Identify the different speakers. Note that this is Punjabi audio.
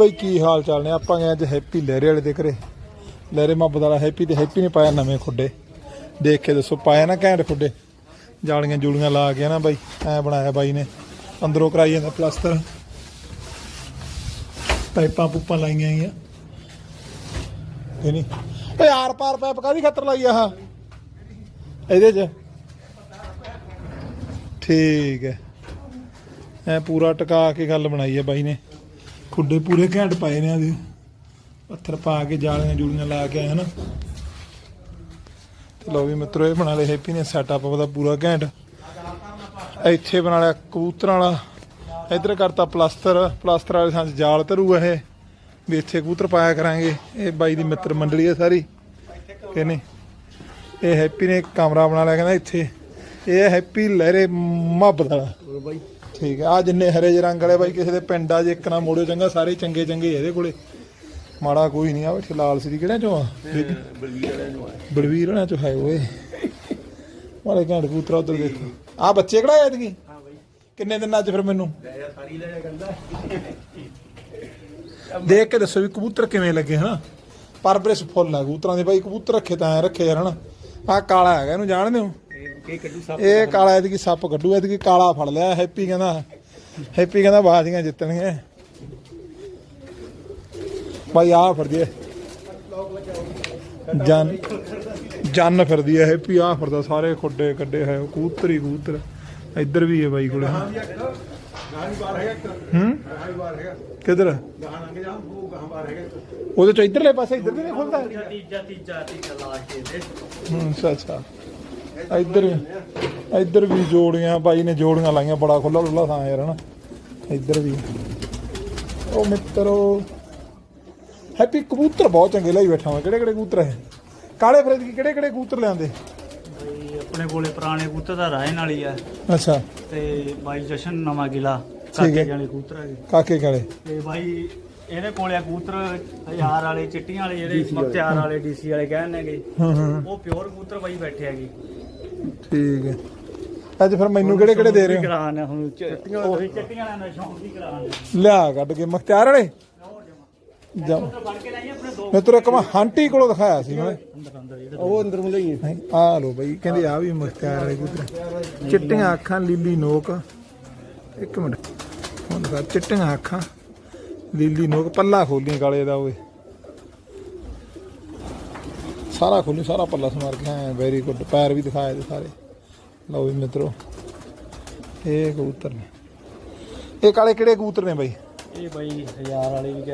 Speaker 1: ਬਈ ਕੀ ਹਾਲ ਚਾਲ ਨੇ? ਆਪਾਂ ਗਏ ਅੱਜ ਹੈਪੀ ਲਹਿਰੇ ਵਾਲੇ ਦੇ ਘਰੇ। ਲਹਿਰੇ ਮੁਹੱਬਤ ਵਾਲਾ ਹੈਪੀ ਤੇ ਹੈਪੀ ਨੇ ਪਾਇਆ ਨਵੇਂ ਖੁੱਡੇ। ਦੇਖ ਕੇ ਦੱਸੋ, ਪਾਇਆ ਨਾ ਘੈਂਟ ਖੁੱਡੇ। ਜਾਲੀਆਂ ਜੂਲੀਆਂ ਲਾ ਕੇ ਨਾ ਬਾਈ, ਐ ਬਣਾਇਆ ਬਾਈ ਨੇ। ਅੰਦਰੋਂ ਕਰਾਈ ਜਾਂਦਾ ਪਲਾਸਟਰ। ਪਾਈਪਾਂ ਪੂਪਾਂ ਲਾਈਆਂ ਆਈਆਂ ਇਹ ਨਹੀਂ ਓਏ ਆਰ ਪਾਰ ਪਾਈਪ ਕਾਦੀ ਖਤਰ ਲਾਈ ਆਹ? ਇਹਦੇ 'ਚ? ਠੀਕ ਹੈ ਐ ਪੂਰਾ ਟਿਕਾ ਕੇ ਗੱਲ ਬਣਾਈ ਹੈ ਬਾਈ ਨੇ। ਖੁੱਡੇ ਪੂਰੇ ਘੈਂਟ ਪਾਏ ਨੇ ਆਦੇ ਪੱਥਰ ਪਾ ਕੇ ਜਾਲੀਆਂ ਜੂਲੀਆਂ ਲਾ ਕੇ ਆਏ ਹਨ। ਤੇ ਲੋ ਵੀ ਮਿੱਤਰੋ, ਇਹ ਬਣਾ ਲਿਆ ਹੈਪੀ ਨੇ। ਸੈਟਅਪ ਉਹਦਾ ਪੂਰਾ ਘੈਂਟ। ਇੱਥੇ ਬਣਾ ਲਿਆ ਕਬੂਤਰਾਂ ਵਾਲਾ। ਇੱਧਰ ਕਰਤਾ ਪਲਾਸਟਰ ਪਲਾਸਟਰ ਵਾਲੇ ਸਾਂਝ ਜਾਲ ਧਰੂ ਇਹ। ਵੀ ਇੱਥੇ ਕਬੂਤਰ ਪਾਇਆ ਕਰਾਂਗੇ। ਇਹ ਬਾਈ ਦੀ ਮਿੱਤਰ ਮੰਡਲੀ ਹੈ ਸਾਰੀ। ਕਿ ਇਹ ਹੈਪੀ ਨੇ ਕਮਰਾ ਬਣਾ ਲਿਆ ਕਹਿੰਦਾ ਇੱਥੇ। ਇਹ ਹੈਪੀ ਲਹਿਰੇ ਮੁਹੱਬਤ ਵਾਲਾ ਠੀਕ ਹੈ। ਆ ਜਿੰਨੇ ਹਰੇ ਜਿਹੇ ਰੰਗ ਵਾਲੇ ਬਾਈ ਕਿਸੇ ਦੇ ਪਿੰਡ ਆ ਜੇ ਇੱਕ ਨਾ ਮੋੜੋ ਚੰਗਾ ਸਾਰੇ ਚੰਗੇ ਚੰਗੇ ਇਹਦੇ ਕੋਲੇ। ਮਾੜਾ ਕੋਈ ਨਹੀਂ ਆ ਬੈਠੇ ਲਾਲ ਸ੍ਰੀ ਕਿਹੜਿਆਂ ਚੋਂ ਆ?
Speaker 2: ਬਲਵੀਰ ਵਾਲਿਆਂ ਆਇਆ
Speaker 1: ਬਲਵੀਰ ਚੋਂ ਹੈ ਓਏ। ਮਾੜੇ ਘੈਂਟ ਕਬੂਤਰ ਉਧਰ ਦੇਖੋ। ਆ ਬੱਚੇ ਕਿਹੜਾ
Speaker 2: ਹਾਂ ਬਾਈ।
Speaker 1: ਕਿੰਨੇ ਦਿਨ ਅੱਜ ਫਿਰ ਮੈਨੂੰ?
Speaker 2: ਲੈ ਜਾ ਸਾਰੀ ਲੈ ਜਾ ਕਹਿੰਦਾ
Speaker 1: ਦੇਖ ਕੇ ਦੱਸੋ ਵੀ ਕਬੂਤਰ ਕਿਵੇਂ ਲੱਗੇ ਹਨਾ? ਪਰਬਰਿਸ਼ ਫੁੱਲ ਆ ਕਬੂਤਰਾਂ ਦੇ ਬਾਈ ਕਬੂਤਰ ਰੱਖੇ ਤਾਂ ਰੱਖੇ ਯਾਰ ਹਨਾ? ਆ ਕਾਲਾ ਹੈਗਾ ਇਹਨੂੰ ਜਾਣਦੇ ਹੋ?
Speaker 2: ਇਹ ਕੱਢੂ
Speaker 1: ਇਹ ਕਾਲਾ ਐਤਕੀ ਸੱਪ ਕੱਢੂ ਐਤਕੀ ਕਾਲਾ ਫੜ ਲਿਆ ਹੈਪੀ ਕਹਿੰਦਾ ਹੈਪੀ ਕਹਿੰਦਾ ਬਾਜ਼ੀਆਂ ਜਿੱਤਣਗੇ। ਬਾਈ ਆ ਫੜਦੀ ਐ। ਜਨ ਜਨ ਫਿਰਦੀ ਐ ਹੈਪੀ ਆ ਫਿਰਦਾ ਸਾਰੇ ਖੁੱਡੇ ਕੱਡੇ ਹੈ ਕਬੂਤਰ ਹੀ ਕਬੂਤਰ। ਇੱਧਰ ਵੀ ਹੈ ਬਾਈ ਕੋਲੇ।
Speaker 2: ਗਾਣੀ ਬਾਹਰ ਹੈਗਾ ਇੱਕ।
Speaker 1: ਹੂੰ?
Speaker 2: ਗਾਣੀ ਬਾਹਰ ਹੈਗਾ।
Speaker 1: ਕਿੱਧਰ?
Speaker 2: ਗਾਹਾਂ ਲੰਘ ਜਾ ਉਹ ਗਾਹਾਂ ਬਾਹਰ ਹੈਗਾ ਇੱਕ।
Speaker 1: ਉਹਦੇ ਚੋਂ ਇੱਧਰਲੇ ਪਾਸੇ ਇੱਧਰ ਵੀ ਨਹੀਂ ਖੁੱਲਦਾ।
Speaker 3: ਤੀਜਾ ਤੀਜਾ ਤੀਜਾ ਲਾ ਕੇ ਦੇ।
Speaker 1: ਹੂੰ ਅੱਛਾ ਅੱਛਾ। ਇੱਧਰ ਇੱਧਰ ਵੀ ਜੋੜੀਆਂ ਬਾਈ ਨੇ ਜੋੜੀਆਂ ਲਾਈਆਂ ਬੜਾ ਖੁੱਲਾ ਖੁੱਲਾ ਥਾਂ ਯਾਰ ਹਨਾ? ਇੱਧਰ ਵੀ। ਉਹ ਮਿੱਤਰੋ ਹੈਪੀ ਕਬੂਤਰ ਬਹੁਤ ਚੰਗੇ ਲਈ ਬੈਠਾ ਮੈਂ ਕਿਹੜੇ ਕਿਹੜੇ ਕਬੂਤਰ ਹੈ ਕਾਲੇ ਫਰੇਦ ਕੀ ਕਿਹੜੇ ਕਿਹੜੇ ਕਬੂਤਰ ਲਿਆਂਦੇ?
Speaker 3: ਬਈ ਆਪਣੇ ਕੋਲੇ ਪੁਰਾਣੇ ਕਬੂਤਰ ਦਾ ਰਾਇਨ ਵਾਲੀ ਆ।
Speaker 1: ਅੱਛਾ।
Speaker 3: ਤੇ ਬਾਈ ਜਸ਼ਨ ਨਵਾਂ ਗਿਲਾ
Speaker 1: ਹੈ।
Speaker 3: ਕਾਕੇ ਵਾਲੇ ਕਬੂਤਰ ਹੈਗੇ।
Speaker 1: ਕਾਕੇ ਕਾਲੇ।
Speaker 3: ਤੇ ਬਾਈ ਇਹਦੇ ਕੋਲੇ ਆ ਕਬੂਤਰ ਹਜ਼ਾਰ ਵਾਲੇ ਚਿੱਟੀਆਂ ਵਾਲੇ ਜਿਹੜੇ ਮਖਤਿਆਰ ਵਾਲੇ। ਡੀਸੀ ਵਾਲੇ ਕਹਿੰਨੇਗੇ
Speaker 1: ਹੂੰ ਹੂੰ।
Speaker 3: ਉਹ ਪਿਓਰ ਕਬੂਤਰ ਬਾਈ ਬੈਠੇ ਹੈਗੇ।
Speaker 1: ਠੀਕ ਹੈ। ਅੱਜ ਫਿਰ ਮੈਨੂੰ ਕਿਹੜੇ ਕਿਹੜੇ ਦੇ ਰਹੇ ਹੋ?
Speaker 3: ਕਰਾਨ ਹੁਣ ਚਿੱਟੀਆਂ ਉਹੀ ਚਿੱਟੀਆਂ ਵਾਲਿਆਂ ਦਾ ਸ਼ੌਂਕ ਦੀ ਕਰਾਨ
Speaker 1: ਲਿਆ ਕੱਢ ਕੇ ਮਖਤਿਆਰ ਵਾਲੇ? ਜਾ
Speaker 3: ਕਬੂਤਰ ਫੜ ਕੇ ਲਾਈ ਆਪਣੇ ਦੋ
Speaker 1: ਮੈਂ ਤੇਰੇ ਕਮਾ ਹਾਂਟੀ ਕੋਲੋਂ ਦਿਖਾਇਆ ਸੀ ਮੈਂ।
Speaker 3: ਅੰਦਰ ਅੰਦਰ ਜਿਹੜੇ
Speaker 2: ਉਹ ਅੰਦਰ। ਨੂੰ ਲਈਏ
Speaker 1: ਨਹੀਂ, ਆ ਲੋ ਬਈ ਕਹਿੰਦੇ ਆ ਵੀ ਮੁਖਤਿਆਰ ਵਾਲੇ ਕਬੂਤਰ। ਚਿੱਟੀਆਂ ਅੱਖਾਂ ਲੀਲੀ ਨੋਕ। ਇੱਕ ਮਿੰਟ। ਹੁਣ ਚਿੱਟੀਆਂ ਅੱਖਾਂ। ਲੀਲੀ ਨੋਕ ਪੱਲਾ ਖੋਲੀ ਕਾਲੇ ਦਾ ਓਏ। ਸਾਰਾ ਖੋਲੀ, ਸਾਰਾ ਪੱਲਾ ਸਮਾਰ ਕੇ ਆਇਆ ਵੈਰੀ ਗੁੱਡ ਪੈਰ ਵੀ ਦਿਖਾਏ ਤੇ ਸਾਰੇ। ਲਓ ਵੀ ਮਿੱਤਰੋ, ਇਹ ਕਬੂਤਰ ਨੇ। ਇਹ ਕਾਲੇ ਕਿਹੜੇ ਕਬੂਤਰ ਨੇ ਬਾਈ?
Speaker 3: ਇਹ ਬਾਈ ਹਜ਼ਾਰ ਵਾਲੇ ਵੀ